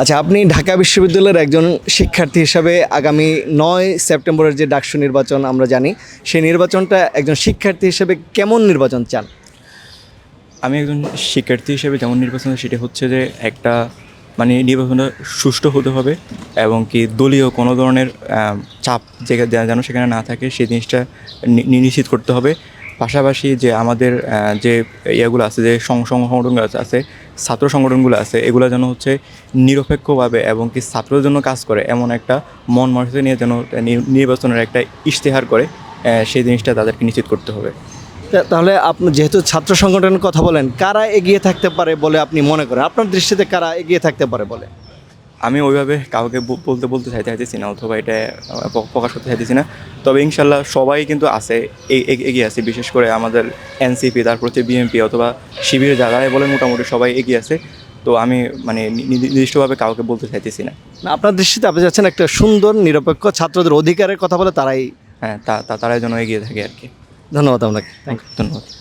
আচ্ছা আপনি ঢাকা বিশ্ববিদ্যালয়ের একজন শিক্ষার্থী হিসাবে আগামী নয় সেপ্টেম্বরের যে ডাকসু নির্বাচন আমরা জানি, সেই নির্বাচনটা একজন শিক্ষার্থী হিসেবে কেমন নির্বাচন চান? আমি একজন শিক্ষার্থী হিসেবে যেমন নির্বাচন সেটা হচ্ছে যে একটা মানে নির্বাচনটা সুষ্ঠু হতে হবে এবং কি দলীয় কোনো ধরনের চাপ যে যেন সেখানে না থাকে, সেই জিনিসটা নিশ্চিত করতে হবে। পাশাপাশি যে আমাদের যে ইয়েগুলো আছে, যে সংগঠনগুলো আছে- ছাত্র সংগঠনগুলো আছে, এগুলো যেন হচ্ছে নিরপেক্ষভাবে এবং কি ছাত্রদের জন্য কাজ করে, এমন একটা মন মানসিকতা নিয়ে যেন নির্বাচনের একটা ইশতেহার করে সেই জিনিসটা তাদেরকে নিশ্চিত করতে হবে। তাহলে আপনি যেহেতু ছাত্র সংগঠনের কথা বলেন, কারা এগিয়ে থাকতে পারে বলে আপনি মনে করেন? আপনার দৃষ্টিতে কারা এগিয়ে থাকতে পারে বলে? আমি ওইভাবে কাউকে বলতে বলতে চাইতে চাইতেছি না অথবা এটা প্রকাশ করতে চাইতেছি না। তবে ইনশাল্লাহ সবাই কিন্তু আছে এগিয়ে আছে। বিশেষ করে আমাদের এনসিপি তারপর হচ্ছে বিএনপি অথবা শিবির যারাই বলে মোটামুটি সবাই এগিয়ে আছে। তো আমি মানে নির্দিষ্টভাবে কাউকে বলতে চাইতেছি না। না আপনার দৃষ্টিতে আপনি যাচ্ছেন একটা সুন্দর নিরপেক্ষ ছাত্রদের অধিকারের কথা বলে তারাই হ্যাঁ তা তা- তারাই যেন এগিয়ে থাকে আর কি। ধন্যবাদ আপনাকে। ধন্যবাদ।